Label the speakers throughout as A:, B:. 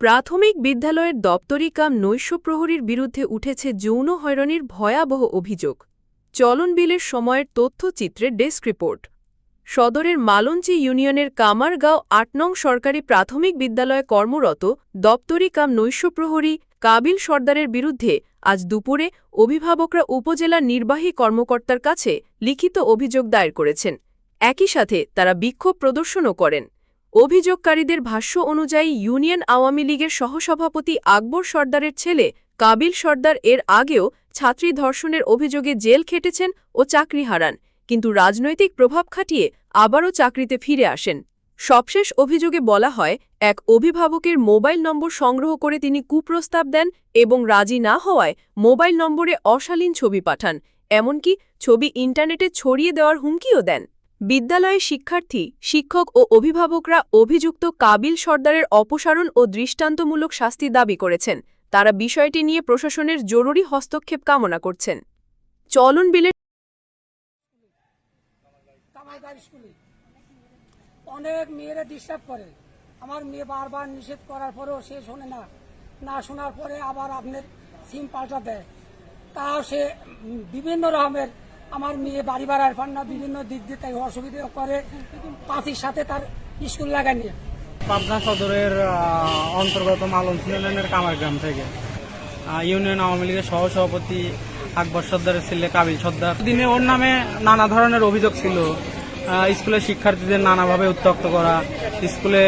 A: প্রাথমিক বিদ্যালয়ের দপ্তরি কাম বিরুদ্ধে উঠেছে যৌন হয়রানির ভয়াবহ অভিযোগ। চলন বিলের সময়ের তথ্যচিত্রে ডেস্ক রিপোর্ট। সদরের মালঞ্চি ইউনিয়নের কামারগাঁও আট নং সরকারি প্রাথমিক বিদ্যালয়ে কর্মরত দপ্তরি কাম কাবিল সর্দারের বিরুদ্ধে আজ দুপুরে অভিভাবকরা উপজেলা নির্বাহী কর্মকর্তার কাছে লিখিত অভিযোগ দায়ের করেছেন। একই সাথে তারা বিক্ষোভ প্রদর্শনও করেন। অভিযোগকারীদের ভাষ্য অনুযায়ী ইউনিয়ন আওয়ামী লীগের সহসভাপতি আকবর সর্দারের ছেলে কাবিল সর্দার এর আগেও ছাত্রী ধর্ষণের অভিযোগে জেল খেটেছেন ও চাকরি হারান, কিন্তু রাজনৈতিক প্রভাব খাটিয়ে আবারও চাকরিতে ফিরে আসেন। সবশেষ অভিযোগে বলা হয়, এক অভিভাবকের মোবাইল নম্বর সংগ্রহ করে তিনি কুপ্রস্তাব দেন এবং রাজি না হওয়ায় মোবাইল নম্বরে অশালীন ছবি পাঠান, এমনকি ছবি ইন্টারনেটে ছড়িয়ে দেওয়ার হুমকিও দেন। বিদ্যালয়ে শিক্ষার্থী, শিক্ষক ও অভিভাবকরা অভিযুক্ত কাবিল সর্দারের অপসারণ ও দৃষ্টান্তমূলক শাস্তি দাবি করেছেন। তারা বিষয়টি নিয়ে প্রশাসনের জরুরি হস্তক্ষেপ কামনা করছেন। চলন বিলের
B: অনেক মেয়েরা ডিস্টার্ব করে। আমার মেয়ে বারবার নিষেধ করার পরেও সে শোনে না। না শোনার পরে আবার আপনার সিম পাল্টা দেয়। তাও সে বিভিন্ন রকমের আমার মেয়ে বাড়ি বাড়ার পান না, বিভিন্ন দিক দিয়ে তাই অসুবিধা করে। পাঁচির সাথে তার স্কুল লাগানি
C: পাবনা সদরের অন্তর্গত মালন ইউনিয়নের কামারগ্রাম থেকে। ইউনিয়ন আওয়ামী লীগের সহ সভাপতি আকবর সর্দারের ছেলে কাবিল সর্দার। দিনে ওর নামে নানা ধরনের অভিযোগ ছিল। স্কুলের শিক্ষার্থীদের নানাভাবে উত্তক্ত করা, স্কুলে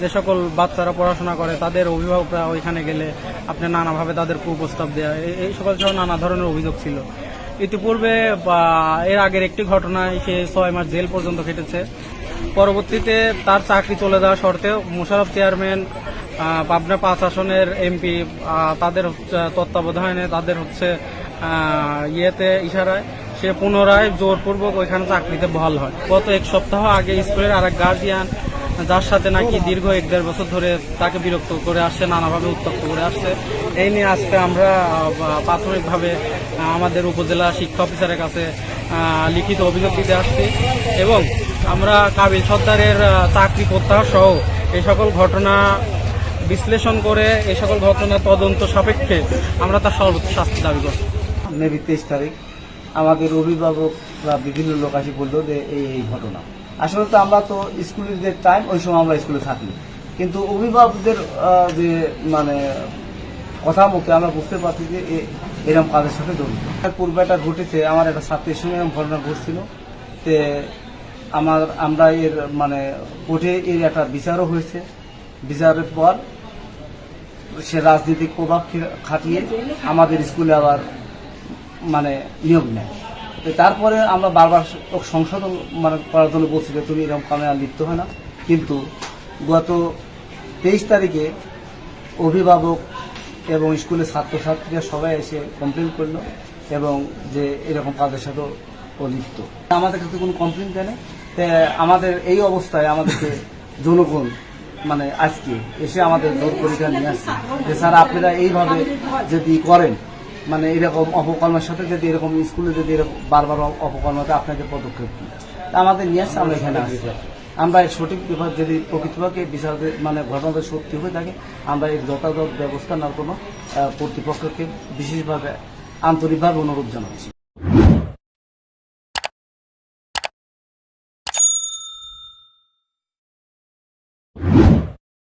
C: যে সকল বাচ্চারা পড়াশোনা করে, তাদের অভিভাবকরা ওইখানে গেলে আপনি নানাভাবে তাদের কুপ্রস্তাব দেওয়া এই সকল সহ নানা ধরনের অভিযোগ ছিল। ইতিপূর্বে এর আগের একটি ঘটনায় সে ছয় মাস জেল পর্যন্ত কেটেছে পরবর্তীতে তার চাকরি চলে যাওয়া সত্ত্বেও মোশারফ চেয়ারম্যান পাবনা পাঁচ আসনের এমপি তাদের তত্ত্বাবধানে তাদের হচ্ছে ইয়েতে ইশারায় সে পুনরায় জোরপূর্বক ওইখানে চাকরিতে বহাল হয়। গত এক সপ্তাহ আগে স্কুলের আরেক গার্জিয়ান যার সাথে নাকি দীর্ঘ এক দেড় বছর ধরে তাকে বিরক্ত করে আসছে, নানাভাবে উত্তপ্ত করে আসছে। এই নিয়ে আজকে আমরা প্রাথমিকভাবে আমাদের উপজেলা শিক্ষা অফিসারের কাছে লিখিত অভিযোগ দিতে আসছি এবং আমরা কাবিল সর্দারের চাকরি প্রত্যাহার সহ এই সকল ঘটনা বিশ্লেষণ করে এই সকল ঘটনা তদন্ত সাপেক্ষে আমরা তার সর্বোচ্চ শাস্তি দাবি করছি।
D: মেবি তেইশ তারিখ। আমাদের অভিভাবক বা বিভিন্ন লোক আসি বলল যে এই ঘটনা। আসলে তো আমরা তো স্কুলের যে টাইম ওই সময় আমরা স্কুলে থাকি। কিন্তু অভিভাবকদের যে মানে কথা মতে আমরা বুঝতে পারছি যে এরকম কাজের সাথে জড়িত। পূর্বে একটা ঘটেছে, আমার একটা ছাত্রের সঙ্গে এরকম ঘটনা ঘটছিল তে আমার, আমরা এর মানে কোর্টে এর একটা বিচারও হয়েছে। বিচারের পর সে রাজনৈতিক প্রভাব খাটিয়ে আমাদের স্কুলে আবার মানে নিয়োগ নেয়। তারপরে আমরা বারবার সংশোধন মানে করার জন্য বলছি যে তুমি এরকম কামে লিপ্ত হয় না। কিন্তু গত তেইশ তারিখে অভিভাবক এবং স্কুলের ছাত্রছাত্রীরা সবাই এসে কমপ্লেন করল এবং যে এরকম কাজের সাথেও ও লিপ্ত। আমাদের কাছে কোনো কমপ্লেন দেয় না আমাদের এই অবস্থায় আমাদেরকে জনগণ মানে আজকে এসে আমাদের জোর পরীক্ষা নিয়ে আসছে। যে স্যার, আপনারা এইভাবে যদি করেন মানে এরকম অপকর্মের সাথে যদি এরকম স্কুলে যদি এরকম বারবার অপকর্মতে আপনাদের পদক্ষেপ কি? আমাদের নিয়ে আসছে, আমরা এখানে আসছি। আমরা সঠিক বিভাগ যদি প্রকৃতিভাবে বিচার মানে ঘটনাটা সত্যি হয়ে থাকে, আমরা এর যথাযথ ব্যবস্থা নেওয়ার কোনো কর্তৃপক্ষকে বিশেষভাবে আন্তরিকভাবে অনুরোধ জানাচ্ছি।